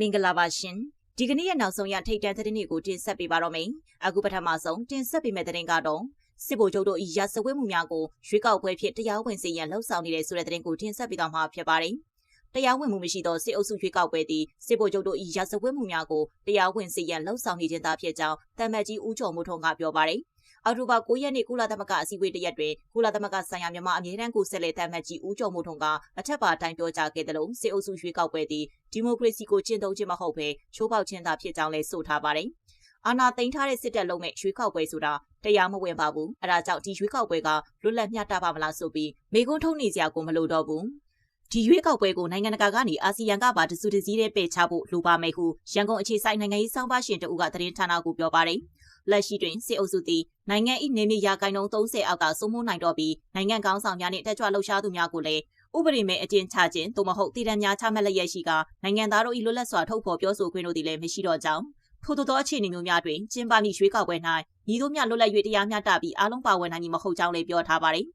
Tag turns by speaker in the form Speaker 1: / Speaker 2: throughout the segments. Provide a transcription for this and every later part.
Speaker 1: မင်္ဂလာပါရှင်ဒီကနေ့ရဲ့နောက်ဆုံးရထိတ်တန့်သတင်းတွေကိုတင်ဆက်ပေးပါတော့မယ်အခုပထမဆုံးတင်ဆက်ပေးမယ့်သတင်းကတော့စစ်ဗိုလ်ချုပ်တို့ဤရာဇဝတ်မှုများကိုရွေးကောက်ပွဲဖြစ်တရားဝင်စီရင်လှုပ်ဆောင်နေတဲ့ဆိုတဲ့သတင်းကိုတင်ဆက်ပေးတော့မှာဖြစ်ပါတယ်တရားဝင်မှုမရှိသောစစ်အုပ်စုရွေးကောက်ပွဲသည်စစ်ဗိုလ်ချုပ်တို့ဤရာဇဝတ်မှုများကိုတရားဝင်စီရင်လှုပ်ဆောင်နေခြင်းသာဖြစ်ကြောင်းတမန်ကြီးဦးကျော်မိုးထွန်းကပြောပါတယ် အောက်တိုဘာ9ရက်နေ့ကုလသမဂ္ဂအစည်းအဝေးတရက်တွင်ကုလသမဂ္ဂဆိုင်ရာမြန်မာအမြဲတမ်းကိုဆက်လက်တမ်းမှတ်ကြီးဦးကျော်မိုးထွန်းကအထက်ပါတိုင်းပြောကြားခဲ့သလိုစစ်အုပ်စုရွေးကောက်ပွဲသည်ဒီမိုကရေစီကိုကျင့်သုံးခြင်းမဟုတ်ဘဲချိုးဖောက်ခြင်းသာဖြစ်ကြောင်းလည်းဆိုထားပါတယ်။အာဏာသိမ်းထားတဲ့စစ်တပ်လုံးမဲ့ရွေးကောက်ပွဲဆိုတာတရားမဝင်ပါဘူး။အဲဒါကြောင့်ဒီရွေးကောက်ပွဲကလွတ်လပ်မျှတပါမလားဆိုပြီးမေကွန်းထုတ်နေစရာကိုမလိုတော့ဘူး။ဒီရွေးကောက်ပွဲကိုနိုင်ငံတကာကနေအာဆီယံကပါတစုတစည်းတဲ့ပယ်ချဖို့လိုပါမယ်ဟုရန်ကုန်အခြေစိုက်နိုင်ငံရေးစောင့်ပါရှင်တဦးကသတင်းဌာနကိုပြောပါတယ်။ လက်ရှိတွင်စစ်အုပ်စုသည်နိုင်ငံ၏နေမြေရာဂိုင်နှုန်း30အောက်ကစိုးမိုးနိုင်တော့ပြီးနိုင်ငံကောင်းဆောင်များနှင့်တက်ကြွလှုပ်ရှားသူများကိုလည်းဥပဒေမဲ့အကျဉ်းချခြင်းသို့မဟုတ်တည်တံများချမှတ်လျက်ရှိကနိုင်ငံသားတို့၏လွတ်လပ်စွာထုတ်ဖော်ပြောဆိုခွင့်တို့သည်လည်းမရှိတော့ကြောင်းထို့သောအခြေအနေမျိုးများတွင်ကျင်းပမည့်ရွေးကောက်ပွဲ၌ညီတို့များလွတ်လပ်၍တရားမျှတပြီးအားလုံးပါဝင်နိုင်မည်မဟုတ်ကြောင်းလည်းပြောထားပါတယ်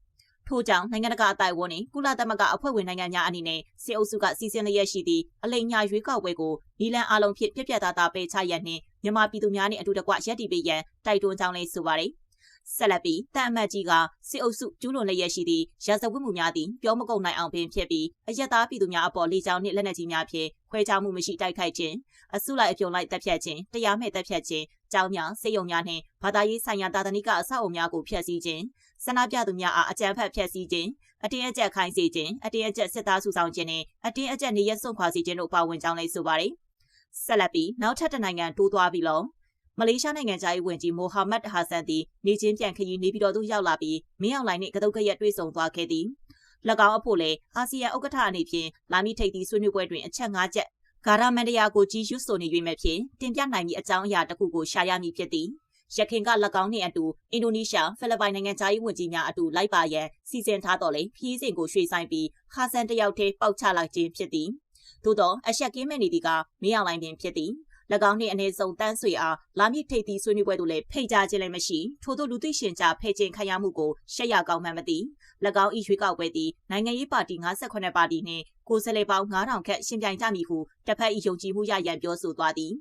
Speaker 1: ထို့ကြောင့်နိုင်ငံတကာအတိုင်းအဝန်နှင့်ကုလသမဂ္ဂအဖွဲ့ဝင်နိုင်ငံများအနေနဲ့စစ်အုပ်စုကစီစဉ်လျက်ရှိသည့်အလိမ်ညာရွေးကောက်ပွဲကိုနီလန်အလုံးဖြင့်ပြပြသားသားပယ်ချရန်နှင့် မြန်မာပြည်သူများနှင့်အတူတကွရက်တီပေးရန်တိုက်တွန်းကြောင်းလည်းဆိုပါတယ်ဆက်လက်ပြီးတန်အမတ်ကြီးကစစ်အုပ်စုကျူးလွန်လျက်ရှိသည့်ရာဇဝတ်မှုများသည်ပြောမကုန်နိုင်အောင်ပင်ဖြစ်ပြီးအရက်သားပြည်သူများအပေါ်လေကြောင်းနှင့်လက်နက်ကြီးများဖြင့်ခွဲခြားမှုမရှိတိုက်ခိုက်ခြင်းအစုလိုက်အပြုံလိုက်တပ်ဖြတ်ခြင်းတရားမဲ့တပ်ဖြတ်ခြင်းကြောင်းများစေယုံများနှင့်ဘာသာရေးဆိုင်ရာတာသနိကအဆောက်အအုံများကိုဖျက်ဆီးခြင်းဆန္ဒပြသူများအားအကြမ်းဖက်ဖျက်ဆီးခြင်းအတင်းအကျပ်ခိုင်းစေခြင်းအတင်းအကျပ်စစ်သားစုဆောင်ခြင်းနဲ့အတင်းအကျပ်နေရစွန့်ခွာစေခြင်းတို့ပါဝင်ကြောင်းလည်းဆိုပါတယ် ဆက်လက်ပြီးနောက်ထပ်တနိုင်ငံတိုးသွားပြီးလို့မလေးရှားနိုင်ငံသားရေးဝန်ကြီးမိုဟာမက်ဟာဆန်သည်နေချင်းပြန်ခရီးနေပြည်တော်သို့ရောက်လာပြီးမင်းအောင်လှိုင်နှင့်ကတုတ်ကရက်တွေ့ဆုံသွားခဲ့သည်၎င်းအဖို့လည်းအာဆီယံဥက္ကဋ္ဌအနေဖြင့်လာမီထိပ်သီးဆွေးနွေးပွဲတွင်အချက်၅ချက်ဂါရမန်တရာကိုကြီးရွတ်ဆိုနေ၍မဲ့ဖြင့်တင်ပြနိုင်မည့်အကြောင်းအရာတစ်ခုကိုရှာရမည်ဖြစ်သည်ရခင်က၎င်းနှင့်အတူအင်ဒိုနီးရှားဖိလစ်ပိုင်နိုင်ငံသားရေးဝန်ကြီးများအတူလိုက်ပါရန်စီစဉ်ထားတော်လဲခီးစဉ်ကိုရွှေ့ဆိုင်ပြီးဟာဆန်တယောက်တည်းပေါက်ချလိုက်ခြင်းဖြစ်သည် သို့သောအရှက်ကင်းမဲ့နေသည်ကမင်းအောင်လိုင်းပင်ဖြစ်သည်၎င်းနှင့်အနေဆုံးတန်းဆွေအားလာမည့်ထိပ်သီးဆွေးနွေးပွဲသို့လည်းဖိတ်ကြားခြင်းလည်းမရှိထို့သောလူသိရှင်ကြားဖဲ့ခြင်းခံရမှုကိုရှက်ရကောင်းမှမသိ၎င်းဤရွေးကောက်ပွဲသည်နိုင်ငံရေးပါတီ58ပါတီနှင့်ကိုယ်စားလှယ်ပေါင်း9000ခန့်ရှင်ပြိုင်ကြမည်ဟုတစ်ဖက်၏ယုံကြည်မှုရရန်ပြောဆိုသွားသည်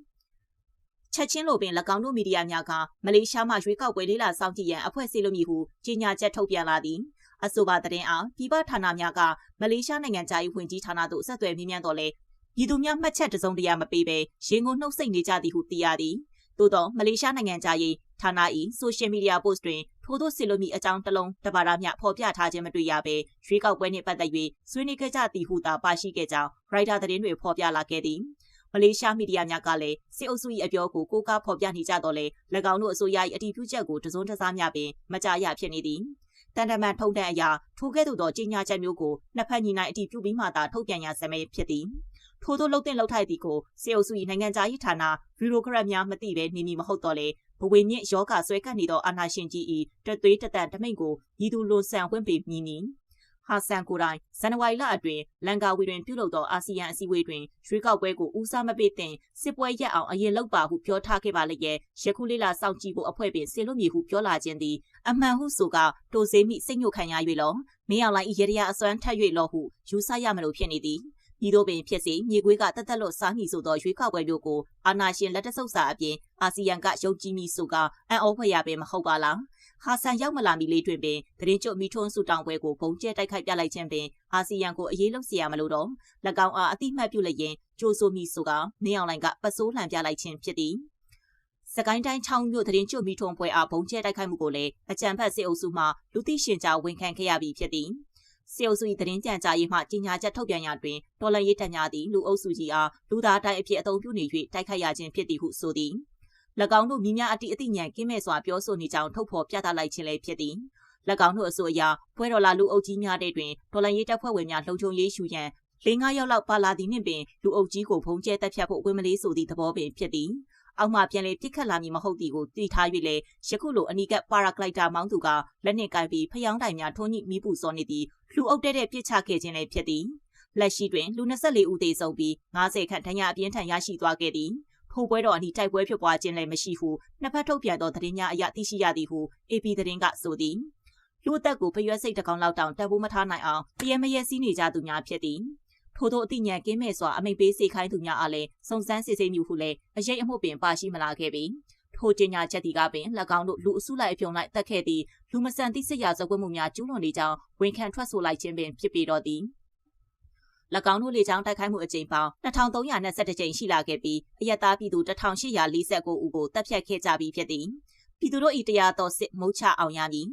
Speaker 1: ချက်ချင်းလိုပင်၎င်းတို့မီဒီယာများကမလေးရှားမှရွေးကောက်ပွဲလေးလာစောင့်ကြည့်ရန်အဖွဲ့အစည်းလိုမည်ဟုကြေညာချက်ထုတ်ပြန်လာသည် အဆိုပါသတင်းအားပြည်ပဌာနများကမလေးရှားနိုင်ငံသား၏ဝင်ကြီးဌာနသို့ဆက်သွယ်မြင်းမြန်းတော်လဲပြည်သူများမှတ်ချက်တစုံတရာမပေးဘဲရင်ကိုနှုတ်ဆက်နေကြသည်ဟုသိရသည်သို့သောမလေးရှားနိုင်ငံသား၏ဌာန၏ဆိုရှယ်မီဒီယာပို့စ်တွင်ထိုသို့ဆီလိုမီအကြောင်းတစ်လုံးတပါးများဖော်ပြထားခြင်းမတွေ့ရဘဲရွေးကောက်ပွဲနှင့်ပတ်သက်၍ဆွေးနွေးခဲ့ကြသည်ဟုသာပါရှိခဲ့ကြောင်းရိုက်တာသတင်းတွေဖော်ပြလာခဲ့သည်မလေးရှားမီဒီယာများကလည်းစစ်အုပ်စု၏အပြောကိုကိုးကားဖော်ပြနေကြတော့လေ၎င်းတို့အစိုးရ၏အတည်ပြုချက်ကိုတစုံတစားများပင်မကြားရဖြစ်နေသည် တန်တမန်ထုံတန်အရာထိုကဲ့သို့သောကြီးညာချက်မျိုးကိုနှစ်ဖက်ညီနိုင်အတည်ပြုပြီးမှသာထုတ်ပြန်ရစမဲဖြစ်သည်ထို့သောလှုပ်တဲ့လှုပ်ထိုက်သည်ကိုစေအုပ်စု၏နိုင်ငံသားရေးဌာနဗီရိုကရက်များမသိဘဲနေမည်မဟုတ်တော့လေဘဝမြင့်ယောဂဆွဲကပ်နေသောအာနာရှင်ကြီး၏တသွေးတတန်တမိန်ကိုညီသူလွန်ဆန်ဝင့်ပေမည်နီ ဟာဆန်ကိုတိုင်ဇန်နဝါရီလအတွင်းလန်ကာဝီတွင်ပြုလုပ်သောအာဆီယံအစည်းအဝေးတွင်ရွေးကောက်ပွဲကိုဦးစားမပေးသင့်စစ်ပွဲရက်အောင်အရင်လုပ်ပါဟုပြောထားခဲ့ပါလေရဲ့ယခုလေးလာစောင့်ကြည့်ဖို့အဖွဲ့ပင်ဆင်လို့မည်ဟုပြောလာခြင်းသည်အမှန်ဟုဆိုကတိုစေမိစိတ်ညှို့ခံရ၍လောမင်းအောင်လိုင်းဤရရအစွမ်းထက်၍လောဟုယူဆရမလို့ဖြစ်နေသည်ဤသို့ပင်ဖြစ်စေမြေခွေးကတက်တက်လွတ်စားမိဆိုသောရွေးကောက်ပွဲမျိုးကိုအာနာရှင်လက်တဆုပ်စာအပြင်အာဆီယံကယုံကြည်မိဆိုကအံ့ဩဖွယ်ရပင်မဟုတ်ပါလား ဟာဆန်ရောက်မလာမီလေးတွင်ပင်တရင်ကျွတ်မီထွန်းစုတောင်ပွဲကိုဘုံကျဲတိုက်ခိုက်ပြလိုက်ခြင်းပင်အာဆီယံကိုအရေးလုံးစီရမလို့တော့၎င်းအားအတိမတ်ပြုလျင်ကြိုးဆိုမိဆိုကမင်းအောင်လိုင်ကပတ်စိုးလှန်ပြလိုက်ခြင်းဖြစ်သည်စကိုင်းတိုင်းချောင်းမြို့တရင်ကျွတ်မီထွန်းပွဲအားဘုံကျဲတိုက်ခိုက်မှုကိုလည်းအကြံဖတ်စစ်အုပ်စုမှလူသိရှင်ကြားဝန်ခံခဲ့ရပြီးဖြစ်သည်စေအုပ်စု၏သတင်းကြံကြားရေးမှကြီးညာချက်ထုတ်ပြန်ရာတွင်တော်လန်ရေးတပ်များသည်လူအုပ်စုကြီးအားလူသားတိုင်းအဖြစ်အုံပြုနေ၍တိုက်ခိုက်ရခြင်းဖြစ်သည်ဟုဆိုသည်၎ င်းတို့မိများအတိအသိဉာဏ်ကင်းမဲ့စွာပြောဆိုနေကြောင်းထုတ်ဖော်ပြသလိုက်ခြင်းလည်းဖြစ်သည်၎င်းတို့အဆိုအရဖွဲတော်လာလူအုပ်ကြီးများတဲ့တွင်တော်လန်ရေးတပ်ဖွဲ့ဝင်များလှုံ့ဆော်ရေးရှုရန်လေးငါးယောက်လောက်ပါလာသည်နှင့်ပင်လူအုပ်ကြီးကိုဖုံးကျဲတက်ဖြတ်ဖို့အဝင်းမလေးဆိုသည့်သဘောပင်ဖြစ်သည်အောက်မှပြန်လေပြစ်ခတ်လာမည်မဟုတ်သည်ကိုသိထား၍လေယခုလိုအနီးကပ်ပါရာဂလိုက်တာမောင်းသူကလက်နှင့်ကိုင်ပြီးဖျောင်းတိုင်များထုံးညိမိပူစောနေသည်လူအုပ်တဲ့တဲ့ပြစ်ချခဲ့ခြင်းလည်းဖြစ်သည်လက်ရှိတွင်လူ24ဦးသေဆုံးပြီး90ခန့်ဒဏ်ရာအပြင်းထန်ရရှိသွားခဲ့သည် ဖိုးပွဲတော်အနီးတိုက်ပွဲဖြစ်ပွားခြင်းလည်းမရှိဟုနှစ်ဖက်ထုတ်ပြန်သောသတင်းများအရသိရှိရသည်ဟု AP သတင်းကဆိုသည်လူအသက်ကိုဖျက်စိတ်တကောင်လောက်တောင်တပ်ဖို့မထားနိုင်အောင်တရမရဲစည်းနေကြသူများဖြစ်သည်ထို့သောအသိဉာဏ်ကင်းမဲ့စွာအမိန့်ပေးစေခိုင်းသူများအားလည်းစုံစမ်းစစ်ဆေးမှုဟုလည်းအရေးအမှုပင်ပါရှိမလာခဲ့ပြီထိုကျညာချက်ဒီကပင်၎င်းတို့လူအစုလိုက်အပြုံလိုက်တက်ခဲ့သည့်လူမဆန်သည့်စစ်ရာဇဝတ်မှုများကျူးလွန်နေကြောင်းဝန်ခံထွက်ဆိုလိုက်ခြင်းပင်ဖြစ်ပေတော့သည်၎ င်းတို့လေကြောင်းတိုက်ခိုက်မှုအကြိမ်ပေါင်း2322ကြိမ်ရှိလာခဲ့ပြီးအယက်သားပြည်သူ1849ဦးကိုတပ်ဖြတ်ခဲ့ကြပြီးဖြစ်သည်ပြည်သူတို့၏တရားတော်စစ်မုတ်ချအောင်ရမည်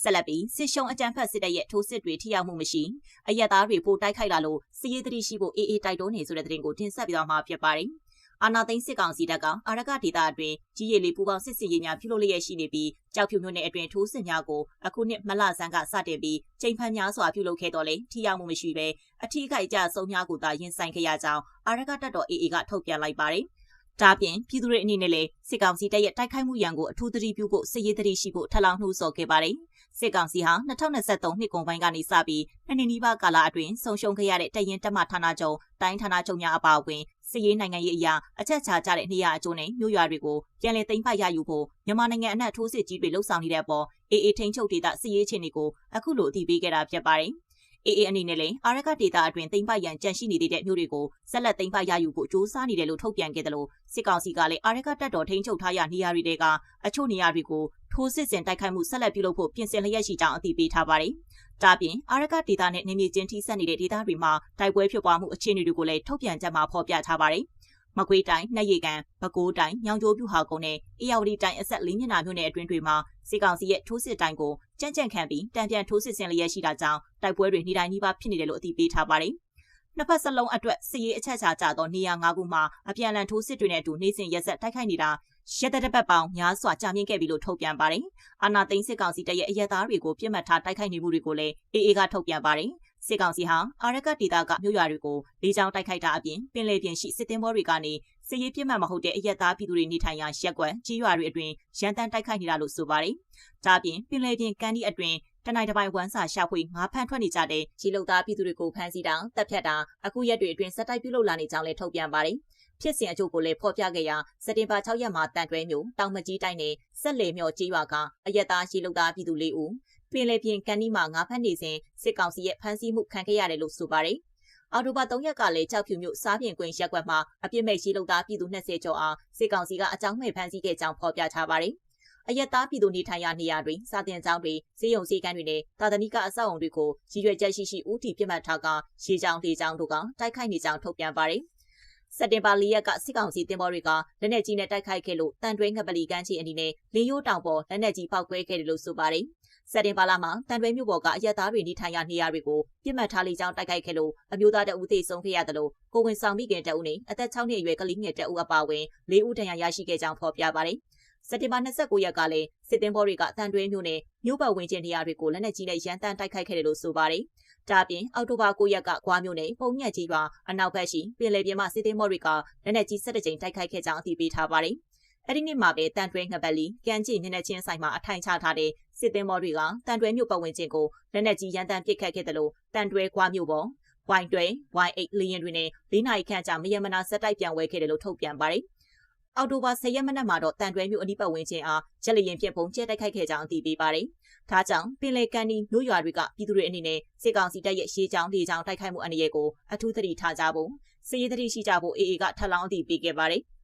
Speaker 1: ဆက်လက်ပြီးစစ်ရှုံးအကြမ်းဖက်စစ်တပ်ရဲ့ထိုးစစ်တွေထိရောက်မှုမရှိအရက်သားတွေပိုတိုက်ခိုက်လာလို့စီးရေးသတိရှိဖို့အေးအေးတိုက်တွန်းနေဆိုတဲ့သတင်းကိုတင်ဆက်ပြသွားမှာဖြစ်ပါတယ်။ အာနာသိန်းစစ်ကောင်စီတပ်ကအာရကဒေသအတွင်းကြီးရည်လေးပူပေါင်းစစ်စင်ရေးများပြုလုပ်လျက်ရှိနေပြီးကြောက်ဖြူမြို့နယ်အတွင်းထိုးစစ်များကိုအခုနှစ်မလဆန်းကစတင်ပြီးချိန်ဖန်များစွာပြုလုပ်ခဲ့တော်လဲထိရောက်မှုမရှိဘဲအထီးခိုက်ကြဆုံးများကိုသာရင်ဆိုင်ခဲ့ရကြောင်းအာရကတပ်တော် AA ကထုတ်ပြန်လိုက်ပါတယ်။ဒါပြင်ပြည်သူတွေအနေနဲ့လည်းစစ်ကောင်စီတပ်ရဲ့တိုက်ခိုက်မှုရန်ကိုအထူးသတိပြုဖို့စစ်ရေးသတိရှိဖို့ထပ်လောင်းနှိုးဆော်ခဲ့ပါတယ်။စစ်ကောင်စီဟာ2023နှစ်ကုန်ပိုင်းကနေစပြီးနှစ်နှစ်နီးပါးကာလအတွင်းဆုံးရှုံးခဲ့ရတဲ့တရင်တက်မှဌာနချုပ်တိုင်းဌာနချုပ်များအပါအဝင် စစ်ရေးနိုင်ငံရေးအရာအချက်ချာကြတဲ့နေရာအကျိုးနဲ့မြို့ရွာတွေကိုပြန်လည်သိမ်းပိုက်ရယူဖို့မြန်မာနိုင်ငံအနှံ့ထိုးစစ်ကြီးတွေလှုပ်ဆောင်နေတဲ့အပေါ်အေအေထိန်ချုပ်ဒေသစစ်ရေးချင်းတွေကိုအခုလိုအသိပေးခဲ့တာဖြစ်ပါတယ်။အေအေအနေနဲ့လည်းအာရကဒေတာအတွင်းသိမ်းပိုက်ရန်ကြန့်ရှိနေသေးတဲ့မြို့တွေကိုဆက်လက်သိမ်းပိုက်ရယူဖို့ကြိုးစားနေတယ်လို့ထုတ်ပြန်ခဲ့တယ်လို့စစ်ကောင်စီကလည်းအာရကတပ်တော်ထိန်းချုပ်ထားရနေရာတွေကအချို့နေရာတွေကို ထိုးစစ်ဆင်တိုက်ခိုက်မှုဆက်လက်ပြုလုပ်ဖို့ပြင်ဆင်လျက်ရှိကြောင်းအသိပေးထားပါတယ်။ဒါပြင်အာရကဒေတာနဲ့နေမြေချင်းထိစပ်နေတဲ့ဒေသတွေမှာတိုက်ပွဲဖြစ်ပွားမှုအခြေအနေတွေကိုလည်းထုတ်ပြန်ကြမှာဖော်ပြထားပါတယ်။မကွေးတိုင်းနှက်ရီကန်ပဲခူးတိုင်းညောင်ကျိုးပြူဟာကုန်းနဲ့အေရဝတီတိုင်းအဆက်လေးမျက်နှာမြို့နယ်အတွင်းတွေမှာစစ်ကောင်စီရဲ့ထိုးစစ်တိုင်းကိုကြမ်းကြမ်းခံပြီးတံပြန်ထိုးစစ်ဆင်လျက်ရှိတာကြောင့်တိုက်ပွဲတွေနေ့တိုင်းနှီးပါဖြစ်နေတယ်လို့အသိပေးထားပါတယ်။ နှစ်ဖက်စလုံးအတွက်စစ်ရေးအချက်ချာကြသောနေရာ၅ခုမှာအပြန်အလှန်ထိုးစစ်တွေနဲ့အတူနေစဉ်ရက်ဆက်တိုက်ခိုက်နေတာရတဲ့တစ်ပတ်ပေါင်းများစွာကြာမြင့်ခဲ့ပြီလို့ထုတ်ပြန်ပါတယ်။အာနာသိန်းစစ်ကောင်စီတပ်ရဲ့အရက်သားတွေကိုပြစ်မှတ်ထားတိုက်ခိုက်နေမှုတွေကိုလည်းအေအေကထုတ်ပြန်ပါတယ်။စစ်ကောင်စီဟာအာရကဒေသကမြို့ရွာတွေကိုလေကြောင်းတိုက်ခိုက်တာအပြင်ပင်လယ်ပြင်ရှိစစ်တင်ဘောတွေကနေစစ်ရေးပြစ်မှတ်မဟုတ်တဲ့အရက်သားပြည်သူတွေနေထိုင်ရာရက်ကွက်ကြီးရွာတွေအတွင်ရန်တမ်းတိုက်ခိုက်နေတာလို့ဆိုပါတယ်။ဒါအပြင်ပင်လယ်ပြင်ကမ်းဒီအတွင် တနိုင်တစ်ပိုင်းဝမ်းစာရှာဖွေငါးဖမ်းထွက်နေကြတဲ့ခြေလုံသားပြည်သူတွေကိုဖမ်းဆီးတာတပ်ဖြတ်တာအခုရက်တွေအတွင်းစက်တိုက်ပြုလုပ်လာနေကြောင်းလည်းထုတ်ပြန်ပါတယ်။ဖြစ်စဉ်အကျိုးကိုလည်းဖော်ပြခဲ့ရာစက်တင်ဘာ6ရက်မှာတန်တွဲမျိုးတောင်မကြီးတိုင်းနဲ့ဆက်လေမြော်ကြီးရွာကအရက်သားရှိလုံသားပြည်သူ၄ဦးပင်လယ်ပြင်ကန်ဒီမှာငါးဖက်နေစဉ်စစ်ကောင်စီရဲ့ဖမ်းဆီးမှုခံခဲ့ရတယ်လို့ဆိုပါတယ်။အော်တိုဘာ3ရက်ကလည်းကြောက်ဖြူမြို့စားပြင်ကွင်းရက်ကွက်မှာအပြစ်မဲ့ရှိလုံသားပြည်သူ20ကျော်အားစစ်ကောင်စီကအကြောင်းမဲ့ဖမ်းဆီးခဲ့ကြောင်းဖော်ပြထားပါတယ်။ အယက်သားပြည်သူနေထိုင်ရာနေရာတွင်စာတင်ကျောင်းတွေဈေးရုံဈေးကမ်းတွေနဲ့သာသနိကအဆောက်အုံတွေကိုရည်ရွယ်ချက်ရှိရှိဦးတည်ပြစ်မှတ်ထားကရေချောင်းလေချောင်းတို့ကတိုက်ခိုက်နေကြောင်းထုတ်ပြန်ပါတယ်။စက်တင်ဘာ၄ရက်ကစစ်ကောင်စီတင်ပေါ်တွေကလက်နက်ကြီးနဲ့တိုက်ခိုက်ခဲ့လို့တန်တွဲငပလီကမ်းခြေအနေနဲ့လင်းရိုးတောင်ပေါ်လက်နက်ကြီးပောက်ကွဲခဲ့တယ်လို့ဆိုပါတယ်။စက်တင်ဘာလမှာတန်တွဲမြို့ပေါ်ကအရက်သားတွေနေထိုင်ရာနေရာတွေကိုပြစ်မှတ်ထားလေကြောင်းတိုက်ခိုက်ခဲ့လို့အမျိုးသားတအုပ်သေဆုံးခဲ့ရတယ်လို့ကိုဝင်ဆောင်မိခင်တအုပ်နဲ့အသက်6နှစ်အရွယ်ကလေးငယ်တအုပ်အပါအဝင်၄ဦးဒဏ်ရာရရှိခဲ့ကြောင်းဖော်ပြပါတယ်။ စက်တင်ဘာ29ရက်ကလည်းစစ်တင်ဘောတွေကတန်တွဲမြို့နယ်မြို့ပတ်ဝင်းကျင်နေရာတွေကိုလက်နက်ကြီးနဲ့ရန်တမ်းတိုက်ခိုက်ခဲ့တယ်လို့ဆိုပါတယ်။ဒါပြင်အောက်တိုဘာ9ရက်ကကွာမြို့နယ်ပုံညက်ကြီးရွာအနောက်ဘက်ရှိပင်လယ်ပြင်မှာစစ်တင်ဘောတွေကလက်နက်ကြီး17ကြိမ်တိုက်ခိုက်ခဲ့ကြောင်းအသိပေးထားပါတယ်။အဲ့ဒီနေ့မှာပဲတန်တွဲငပတ်လီကမ်းခြေမျက်နှာချင်းဆိုင်မှာအထိုင်ချထားတဲ့စစ်သင်းမောတွေကတန်တွဲမြို့ပတ်ဝန်းကျင်ကိုလက်နက်ကြီးရန်တမ်းပစ်ခတ်ခဲ့တယ်လို့တန်တွဲကွာမြို့ပေါ် Y2 Y8 လီယန်တွေနဲ့၄နာရီခန့်ကြာမယမနာဆက်တိုက်ပြန်ဝဲခဲ့တယ်လို့ထုတ်ပြန်ပါတယ်။ အော်တိုဘာ10ရက်မနက်မှာတော့တန်တွဲမြို့အနီးပတ်ဝန်းကျင်အားရက်လျင်ဖြင့်ပုံကျဲတိုက်ခိုက်ခဲ့ကြောင်းအသိပေးပါတယ်။ဒါကြောင့်ပင်လယ်ကန်ဒီမြို့ရွာတွေကပြည်သူတွေအနေနဲ့စစ်ကောင်စီတပ်ရဲ့ရှေးကြောင်းလေကြောင်းတိုက်ခိုက်မှုအနေရကိုအထူးသတိထားကြဖို့စစ်ရေးသတိရှိကြဖို့အေအေကထပ်လောင်းအသိပေးခဲ့ပါတယ်။